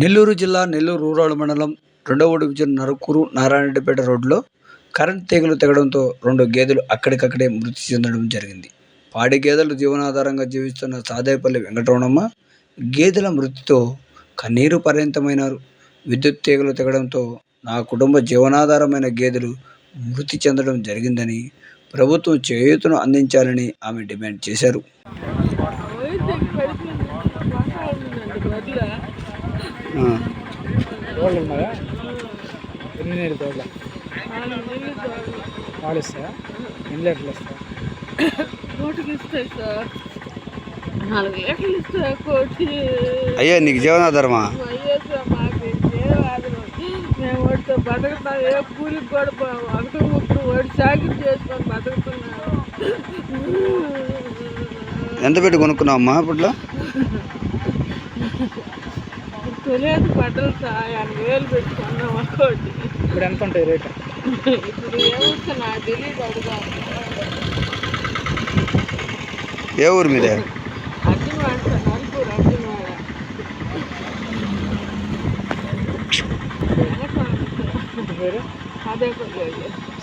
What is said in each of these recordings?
నెల్లూరు జిల్లా నెల్లూరు రూరల్ మండలం రెండవ డివిజన్ నరుకూరు నారాయణపేట రోడ్లో కరెంట్ తీగలు తెగడంతో రెండు గేదెలు అక్కడికక్కడే మృతి చెందడం జరిగింది. పాడి గేదెలు జీవనాధారంగా జీవిస్తున్న సాదేపల్లి వెంకటరమణమ్మ గేదెల మృతితో కన్నీరు పర్యంతమైనారు విద్యుత్ తీగలు తెగడంతో నా కుటుంబ జీవనాధారమైన గేదెలు మృతి చెందడం జరిగిందని ప్రభుత్వం చేయూతను అందించాలని ఆమె డిమాండ్ చేశారు. రోడ్లు ఉన్నాయా? ఎన్ని నీళ్ళు తోడ్ల? పాలు ఇస్తాయా? ఎన్ని లీటర్లు ఇస్తాయా? కోటికి ఇస్తాయి సార్. నాలుగు లీటర్లు ఇస్తాయి కోటి? అయ్యా నీకు జీవనాధారమా? అయ్యో సార్ మాకు ఇంకేం ఆదరం మేము వాడితో బతుకుతాం ఏ కూలికి కూడా పోము. ఒకటి ముప్పుడు వాడి సాగి చేసుకొని బతుకుతున్నాము ఎంత పెట్టి కొనుక్కున్నావమ్మా అప్పట్లో? తెలియదు బట్టలు ఎనభై వేలు పెట్టుకున్నాం ఒక్కోటి ఇప్పుడు ఎంత ఉంటాయి రేటు? ఇప్పుడు ఏమొస్తా నాకు తెలియదు అడుగు. ఏ ఊరు మీదే? అర్జున్ సార్ నలుగురు అర్జున్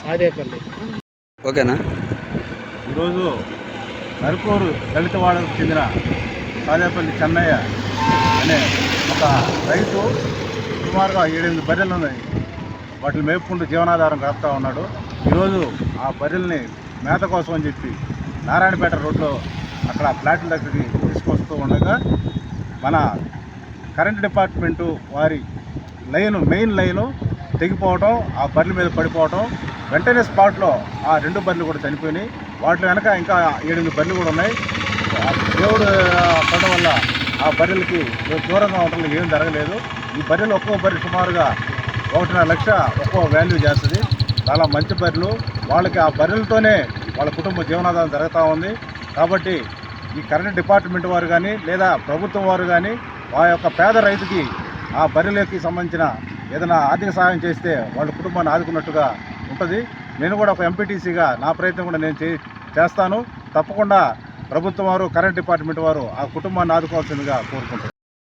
సాదేపల్లి. ఓకేనా? ఈరోజు నరుకూరు దళితవాడకు చెందిన సాదేపల్లి చెన్నయ్య అనే ఒక రైతు సుమారుగా ఏడెనిమిది బర్రెలు ఉన్నాయి. వాటిని మేపుకుంటూ జీవనాధారం గడుపుతూ ఉన్నాడు. ఈరోజు ఆ బర్రెల్ని మేత కోసం అని చెప్పి నారాయణపేట రోడ్లో అక్కడ ఫ్లాట్ల దగ్గరికి తీసుకొస్తూ ఉండగా మన కరెంట్ డిపార్ట్మెంటు వారి లైను మెయిన్ లైను తెగిపోవటం ఆ బర్రెల మీద పడిపోవటం వెంటనే స్పాట్లో ఆ రెండు బర్రెలు కూడా చనిపోయినాయి. వాటి వెనక ఇంకా ఏడెనిమిది బర్రెలు కూడా ఉన్నాయి. దేవుడు పడడం వల్ల ఆ బర్రెలకి దూరంగా ఉండడం ఏం జరగలేదు. ఈ బర్రెలు ఒక్కో బర్రె సుమారుగా ఒకటిన్నర లక్ష ఒక్కో వాల్యూ చేస్తుంది. చాలా మంచి బర్రెలు. వాళ్ళకి ఆ బర్రెలతోనే వాళ్ళ కుటుంబ జీవనాధారం జరుగుతూ ఉంది. కాబట్టి ఈ కరెంట్ డిపార్ట్మెంట్ వారు కానీ లేదా ప్రభుత్వం వారు కానీ ఆ యొక్క పేద రైతుకి ఆ బర్రెలకి సంబంధించిన ఏదైనా ఆర్థిక సహాయం చేస్తే వాళ్ళ కుటుంబాన్ని ఆదుకున్నట్టుగా ఉంటుంది. నేను కూడా ఒక ఎంపీటీసీగా నా ప్రయత్నం కూడా నేను చే చేస్తాను. తప్పకుండా ప్రభుత్వం వారు కరెంట్ డిపార్ట్మెంట్ వారు ఆ కుటుంబాన్ని ఆదుకోవాల్సిందిగా కోరుకుంటున్నారు